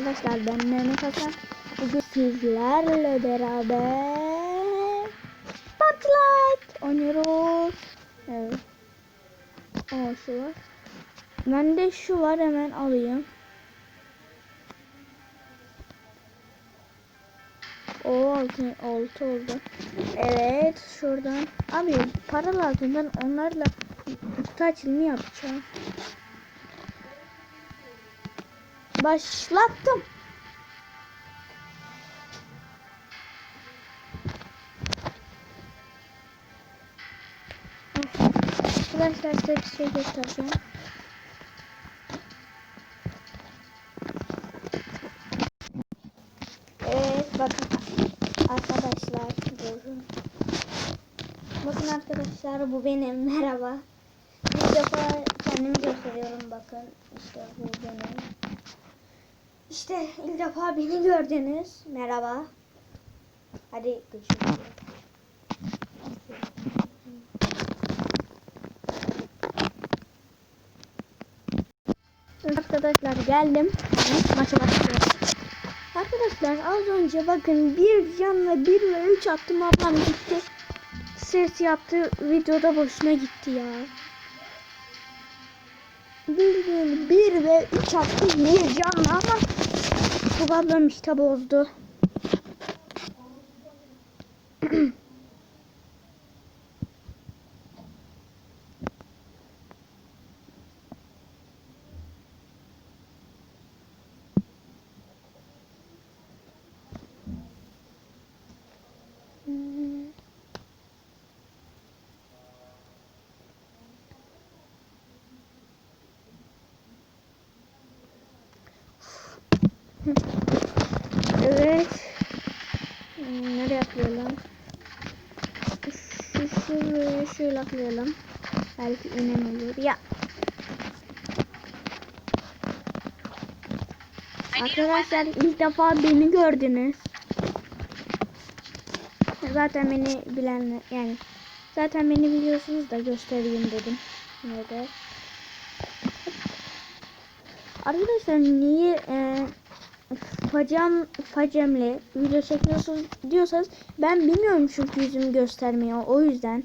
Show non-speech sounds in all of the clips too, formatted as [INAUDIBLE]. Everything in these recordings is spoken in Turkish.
Arkadaşlar ben Mehmet Hasan. Bugün sizlerle beraber Spotlight oynuyoruz. Evet. Aa şu var. Bende şu var hemen alayım. O altı, altı oldu. Evet şuradan. Abi para lazım ben onlarla kutu açılımı yapacağım. Başlattım. Arkadaşlar size bir şey göstereceğim. Evet bakın arkadaşlar durun. Bakın arkadaşlar bu benim merhaba. Bir defa kendimi gösteriyorum bakın. İşte bu benim. İşte ilk defa beni gördünüz. Merhaba. Hadi görüşürüz. Arkadaşlar geldim. Maça başlıyorum. Arkadaşlar az önce bakın bir canla bir ve üç attım ablam gitti. Ses yaptı videoda boşuna gitti ya. Bildiğin bir ve üç attı bir canla ama ablam işte bozdu. [LAUGHS] Evet. Hmm, Nereye atlayalım? Şu şuraya şöyle atlayalım. Belki inen olur. Ya. Arkadaşlar ilk defa beni gördünüz. Zaten beni bilen yani zaten beni biliyorsunuz da göstereyim dedim. Nerede? Arkadaşlar niye e, facam facemle video çekiyorsunuz diyorsanız ben bilmiyorum çünkü yüzümü göstermiyor o yüzden.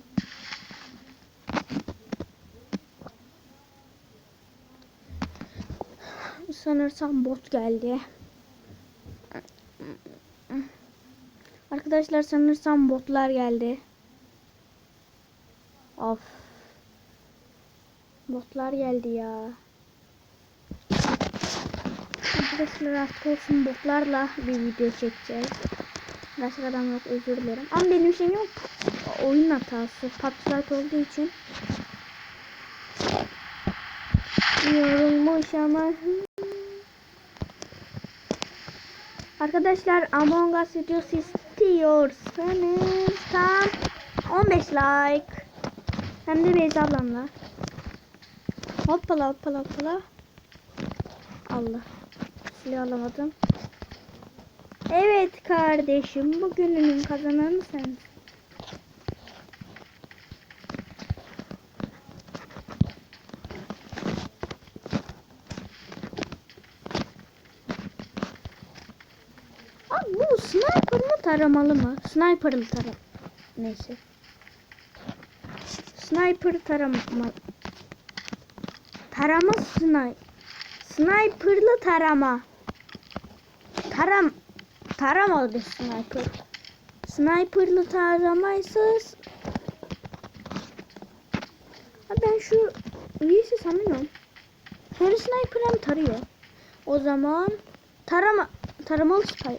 Sanırsam bot geldi. Arkadaşlar sanırsam botlar geldi. Of. Botlar geldi ya. Arkadaşlar artık olsun botlarla bir video çekeceğiz. Başka adam yok özür dilerim. Ama benim şeyim yok. Oyun hatası. Patlat olduğu için. Yorulmuş ama. Arkadaşlar Among Us videosu istiyorsanız tam 15 like. Hem de Beyza ablamla. Hoppala hoppala hoppala. Allah. Silah alamadım. Evet kardeşim bugünün kazananı sensin. Abi bu sniper mı taramalı mı? Sniper'lı taram. Neyse. Sniper tarama. Tarama sniper. Sniper'lı tarama. Taram taramalı bir sniper. Sniper'lı taramaysa Ha ben şu üyesi sanıyorum. Her sniper hem tarıyor. O zaman tarama taramalı sniper.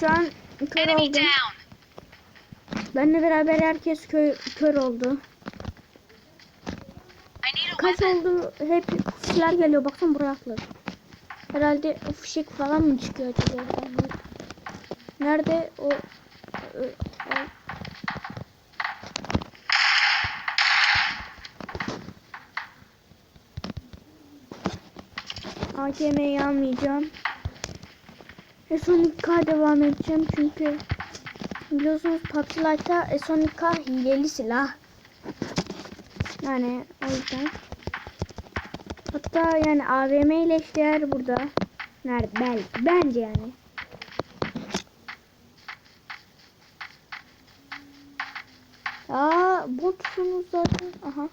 Şu an kör oldum. Benle beraber herkes kö kör oldu. Kaç oldu? Hep fişler geliyor. Baksana buraya atladı. Herhalde o fişek falan mı çıkıyor acaba? Nerede o? Ö- o- AKM'yi almayacağım. S12K devam edeceğim çünkü biliyorsunuz PUBG Lite'da S12K hileli silah. Yani o yüzden. Hatta yani AVM ile eşdeğer burada. Nerede? Bel, bence yani. Aa botsunuz zaten. Aha.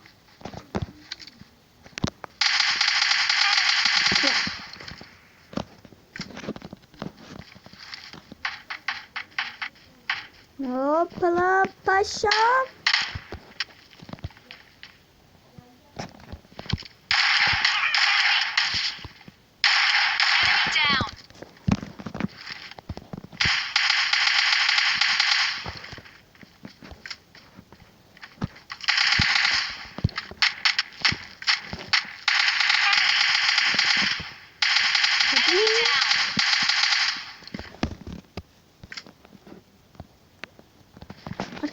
Hoppala paşam. Down. Hadi.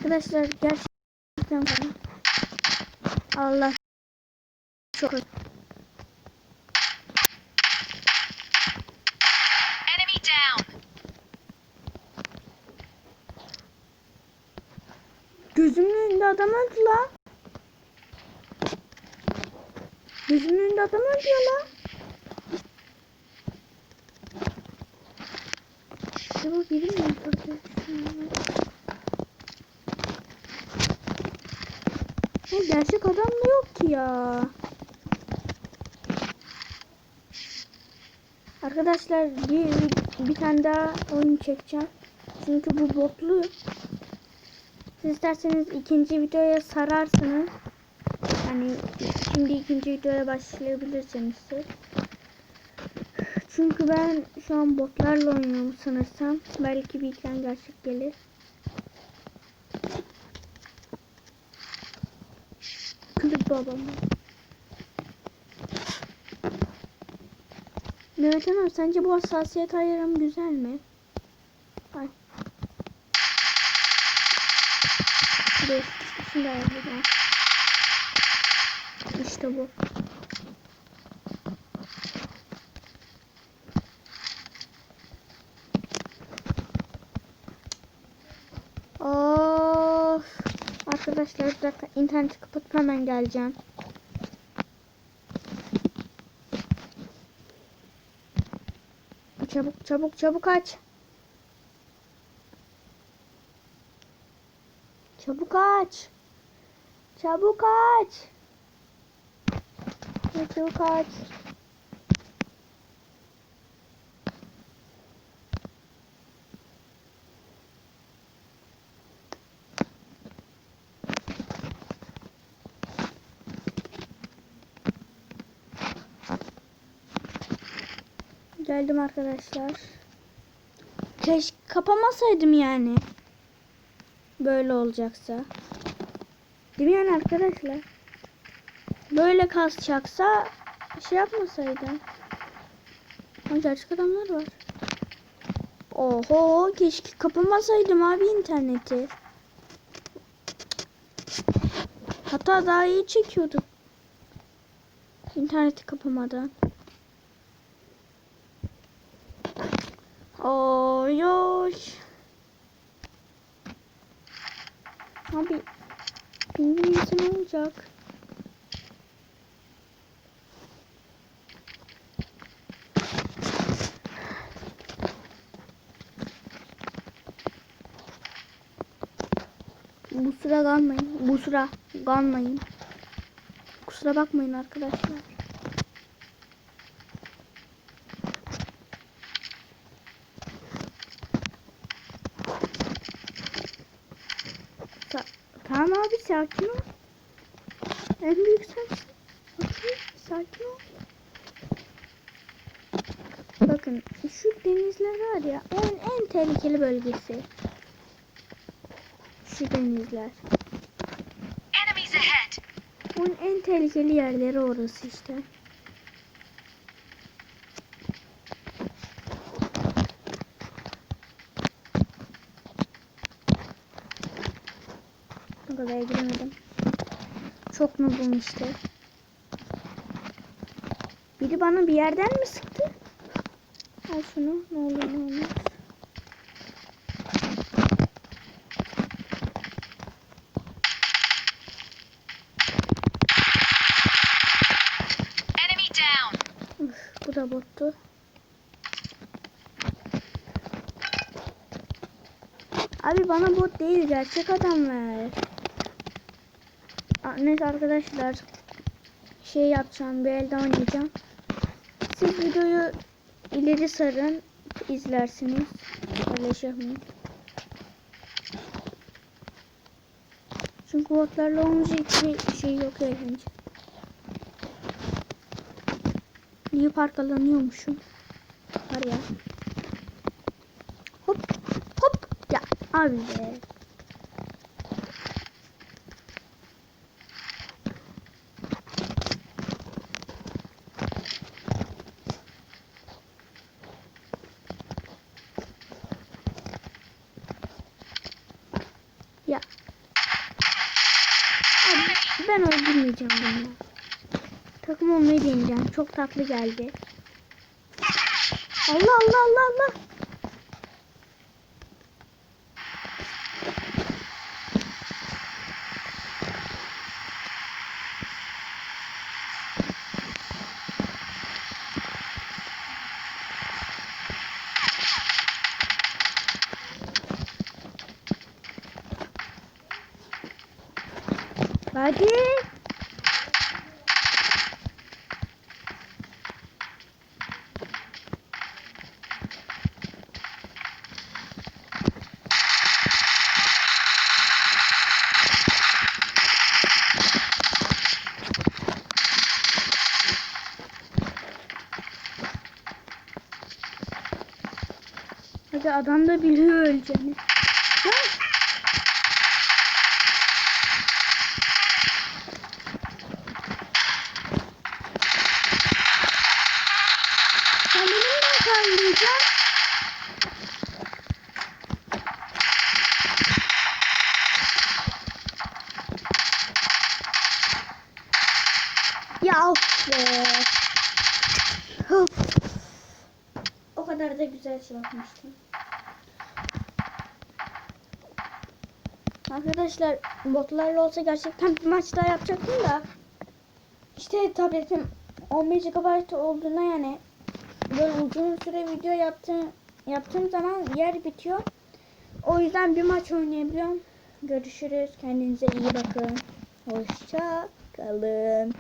Down. Arkadaşlar gerçekten bana. Allah çok Enemy down. gözümün önünde adam öldü la. Gözümün önünde adam öldü la. Acaba biri mi Ya gerçek adam mı yok ki ya? Arkadaşlar bir, bir tane daha oyun çekeceğim. Çünkü bu botlu. Siz isterseniz ikinci videoya sararsınız. Yani şimdi ikinci videoya başlayabilirsiniz. Çünkü ben şu an botlarla oynuyorum sanırsam. Belki bir tane gerçek gelir. Babam. Mehmet Hanım sence bu hassasiyet ayarım güzel mi? Ay. Dur. Şimdi ayarlayacağım. İşte bu. Of. Arkadaşlar bir dakika interneti kapatıp hemen geleceğim. Çabuk çabuk çabuk aç. Çabuk aç. Çabuk aç. Çabuk aç. Geldim arkadaşlar. Keşke kapamasaydım yani. Böyle olacaksa. Değil mi yani arkadaşlar? Böyle kasacaksa şey yapmasaydım. Ama gerçek adamlar var. Oho keşke kapamasaydım abi interneti. Hatta daha iyi çekiyorduk. İnterneti kapamadan. Oy oy. Abi İngilizce ne olacak? Bu sıra kalmayın. Bu sıra kalmayın. Kusura bakmayın arkadaşlar. Tamam abi sakin ol. En büyük sensin. Okey sakin ol. Bakın şu denizler var ya en en tehlikeli bölgesi. Şu denizler. Onun en tehlikeli yerleri orası işte. O kadar giremedim. Çok noobum işte. Biri bana bir yerden mi sıktı? Al şunu. Ne olur ne olmaz. Enemy down. da bottu. Abi bana bot değil gerçek adam ver. Neyse arkadaşlar şey yapacağım bir elde oynayacağım. Siz videoyu ileri sarın izlersiniz. Paylaşalım. Çünkü botlarla olmayacak bir şey yok eğlence. İyi parkalanıyormuşum. Var ya. Hop hop ya abi be. Ya. Abi, ben öldürmeyeceğim bunu. Takım olmayı deneyeceğim. Çok tatlı geldi. Allah Allah Allah Allah. Hadi. Hadi adam da biliyor öleceğini. Sen beni mi kandıracak? Ya. Of. O kadar da güzel şey yapmıştım. Arkadaşlar botlarla olsa gerçekten bir maç daha yapacaktım da işte tabletim 11 GB olduğuna yani böyle uzun süre video yaptığım yaptığım zaman yer bitiyor. O yüzden bir maç oynayabiliyorum. Görüşürüz. Kendinize iyi bakın. Hoşça kalın.